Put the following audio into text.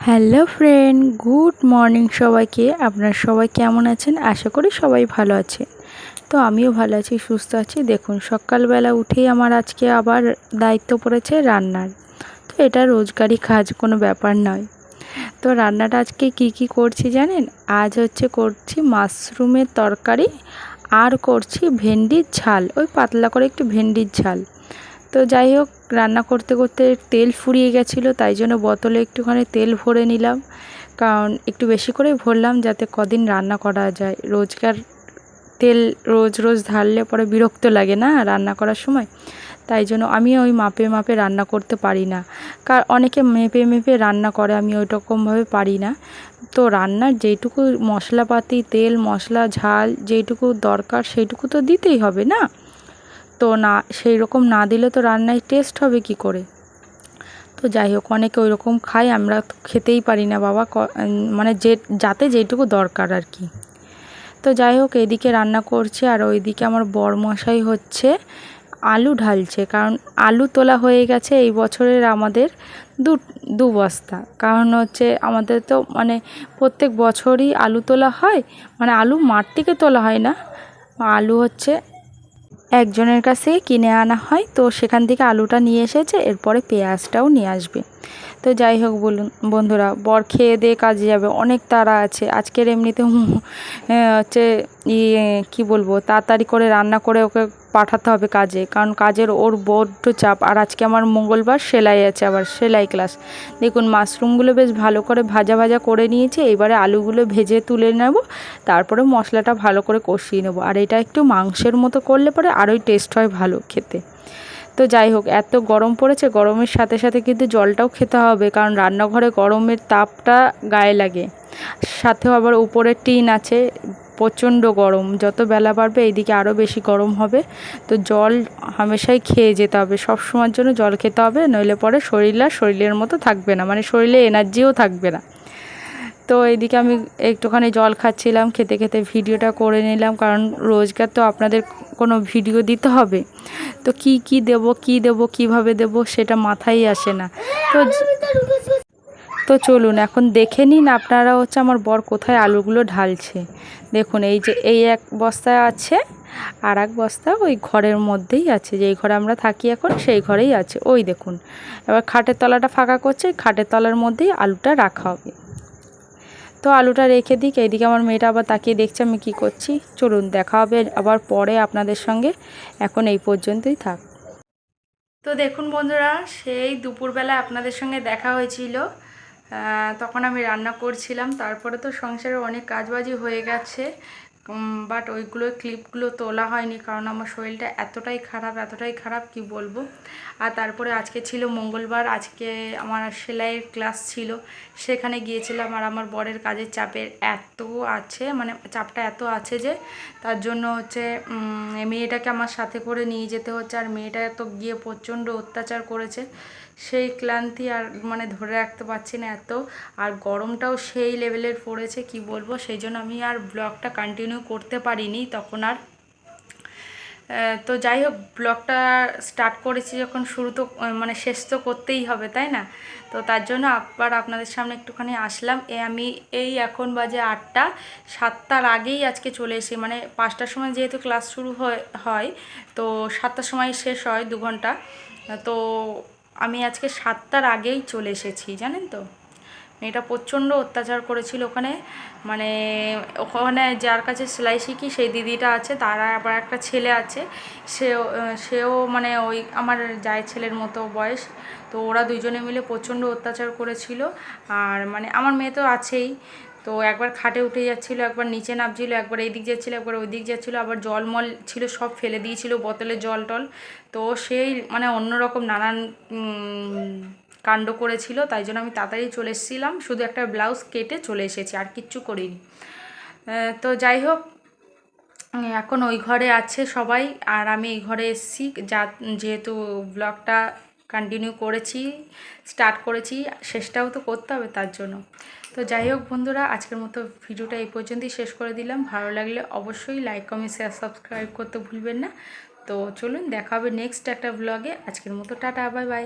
Hello friend, good morning সবাইকে। আপনারা সবাই কেমন আছেন? আশা করি সবাই ভালো আছে তো আমিও ভালো আছি, সুস্থ আছি। দেখুন, সকালবেলা উঠেই আমার আজকে আবার দায়িত্ব পড়েছে রান্নার। তো এটা রোজগারি কাজ, কোনো ব্যাপার নয়। তো রান্নাটা আজকে কি কি করছি জানেন? আজ হচ্ছে করছি মাশরুমের তরকারি আর করছি ভেন্ডির ঝাল। ওই পাতলা করে একটু ভেন্ডির ঝাল। তো যাই হোক, রান্না করতে করতে তেল ফুরিয়ে গেছিল, তাই জন্য বোতলে একটুখানি তেল ভরে নিলাম। কারণ একটু বেশি করেই ভরলাম যাতে কদিন রান্না করা যায়। রোজকার তেল রোজ রোজ ঢাললে পরে বিরক্ত লাগে না রান্না করার সময়। তাই জন্য আমি ওই মাপে মাপে রান্না করতে পারি না। কার, অনেকে মেপে মেপে রান্না করে, আমি ওই রকমভাবে পারি না। তো রান্নার যেইটুকু মশলাপাতি, তেল, মশলা, ঝাল যেইটুকু দরকার, সেইটুকু তো দিতেই হবে না? তো না, সেই রকম না দিলে তো রান্নায় টেস্ট হবে কি করে? তো যাই হোক, অনেকে ওই রকম খাই আমরা খেতেই পারি না বাবা মানে যে, যাতে যেটুকু দরকার আর কি। তো যাই হোক, এদিকে রান্না করছে আর ওইদিকে আমার বরমশাই হচ্ছে আলু ঢালছে, কারণ আলু তোলা হয়ে গেছে এই বছরের আমাদের দু দু বস্তা। কারণ হচ্ছে আমাদের তো মানে প্রত্যেক বছরই আলু তোলা হয় মানে আলু মাঠ থেকে তোলা হয় না, আলু হচ্ছে একজনের কাছ কিনে আনা হয়, তো সেখান থেকে আলুটা নিয়ে এসেছে, এরপরে পেঁয়াজটাও নিয়ে আসবে। তো যাই হোক বলুন, বন্ধুরা, বর খেয়ে দিয়ে কাজে যাবে, অনেক তাড়া আছে। আজকের এমনিতে হচ্ছে ইয়ে কী বলব, তাড়াতাড়ি করে রান্না করে ওকে পাঠাতে হবে কাজে, কারণ কাজের ওর বড্ড চাপ। আর আজকে আমার মঙ্গলবার সেলাই আছে আবার, সেলাই ক্লাস। দেখুন, মাশরুমগুলো বেশ ভালো করে ভাজা ভাজা করে নিয়েছি, এবারে আলুগুলো ভেজে তুলে নেব, তারপরে মশলাটা ভালো করে কষিয়ে নেব। আর এটা একটু মাংসের মতো করলে পরে আরোই টেস্ট হয় ভালো খেতে। তো যাই হোক, এত গরম পড়েছে, গরমের সাথে সাথে কিন্তু জলটাও খেতে হবে, কারণ রান্নাঘরে গরমের তাপটা গায়ে লাগে। সাথেও আবার উপরে টিন আছে, প্রচণ্ড গরম, যত বেলা বাড়বে এইদিকে আরও বেশি গরম হবে। তো জল হামেশাই খেয়ে যেতে হবে, সব সময়ের জন্য জল খেতে হবে, নইলে পরে শরীর আর শরীরের মতো থাকবে না মানে শরীরে এনার্জিও থাকবে না। তো এইদিকে আমি একটুখানি জল খাচ্ছিলাম, খেতে খেতে ভিডিওটা করে নিলাম, কারণ রোজগার তো আপনাদের কোনো ভিডিও দিতে হবে? তো কি কি দেব কি দেব, কীভাবে দেব সেটা মাথায় আসে না। তো তো চলুন, এখন দেখে নিন আপনারা হচ্ছে আমার বর কোথায় আলুগুলো ঢালছে। দেখুন, এই যে, এই এক বস্তায় আছে আর এক বস্তা ওই ঘরের মধ্যেই আছে। যেই ঘরে আমরা থাকি এখন, সেই ঘরেই আছে। ওই দেখুন, এবার খাটের তলাটা ফাঁকা করছে, খাটের তলার মধ্যেই আলুটা রাখা হবে। তো আলুটা রেখে দিক, এইদিকে আমার মেয়েটা আবার তাকিয়ে দেখছে আমি কি করছি। চলুন, দেখা হবে আবার পরে আপনাদের সঙ্গে। এখন এই পর্যন্তই থাক। তো দেখুন বন্ধুরা, সেই দুপুরবেলা আপনাদের সঙ্গে দেখা হয়েছিল। তখন আমি রান্না করছিলাম, তারপরে তো সংসারে অনেক কাজবাজি হয়ে গেছে। বাট ওইগুলো ক্লিপগুলো তোলা হয়নি কারণ আমার শরীরটা এতটাই খারাপ এতটাই খারাপ, কি বলব? আর তারপরে আজকে ছিল মঙ্গলবার, আজকে আমার সেলাইয়ের ক্লাস ছিল। সেখানে গিয়েছিলাম আর আমার বরের কাজের চাপের এত আছে মানে চাপটা এত আছে যে, তার জন্য হচ্ছে মেয়েটাকে আমার সাথে করে নিয়ে যেতে হচ্ছে। আর মেয়েটা তো গিয়ে প্রচণ্ড অত্যাচার করেছে। সেই ক্লান্তি আর মানে ধরে রাখতে পারছি না এত। আর গরমটাও সেই লেভেলের পড়েছে, কি বলব? সেই জন্য আমি আর ব্লগটা কন্টিনিউ করতে পারিনি তখন আর। তো যাই হোক, ব্লগটা স্টার্ট করেছি যখন শুরু তো মানে শেষ তো করতেই হবে, তাই না? তো তার জন্য আবার আপনাদের সামনে একটুখানি আসলাম। এ আমি এই এখন বাজে আটটা, সাতটার আগেই আজকে চলে এসে মানে পাঁচটার সময় যেহেতু ক্লাস শুরু হয়, তো সাতটার সময় শেষ হয় দু ঘণ্টা। তো আমি আজকে সাতটার আগেই চলে এসেছি, জানেন তো? মেয়েটা প্রচণ্ড অত্যাচার করেছিল ওখানে। মানে ওখানে যার কাছে সেলাই শিখি, সেই দিদিটা আছে, তারা আবার একটা ছেলে আছে। সেও সেও মানে ওই আমার যায় ছেলের মতো বয়স। তো ওরা দুজনে মিলে প্রচণ্ড অত্যাচার করেছিল। আর মানে আমার মেয়ে তো আছেই। তো একবার খাটে উঠে যাচ্ছিল, একবার নিচে নামছিলো, একবার এই দিক যাচ্ছিল, একবার ওই দিক যাচ্ছিল, আবার জলমল ছিল, সব ফেলে দিয়েছিল বোতলে জল টল। তো সেই মানে অন্যরকম নানান কাণ্ড করেছিল, তাই জন্য আমি তাড়াতাড়ি চলে এসেছিলাম। শুধু একটা ব্লাউজ কেটে চলে এসেছি, আর কিচ্ছু করিনি। তো যাই হোক, এখন ওই ঘরে আছে সবাই, আর আমি এই ঘরে এসেছি। যা, যেহেতু ব্লগটা কন্টিনিউ করেছি স্টার্ট করেছি, শেষটাও তো করতে হবে তার জন্য। তো যাই হোক বন্ধুরা, আজকের মতো ভিডিওটা এই পর্যন্তই শেষ করে দিলাম। ভালো লাগলে অবশ্যই লাইক কমেন্ট শেয়ার সাবস্ক্রাইব করতে ভুলবেন না। তো চলুন, দেখা হবে নেক্সট একটা ব্লগে আজকের মতো টাটা বাই বাই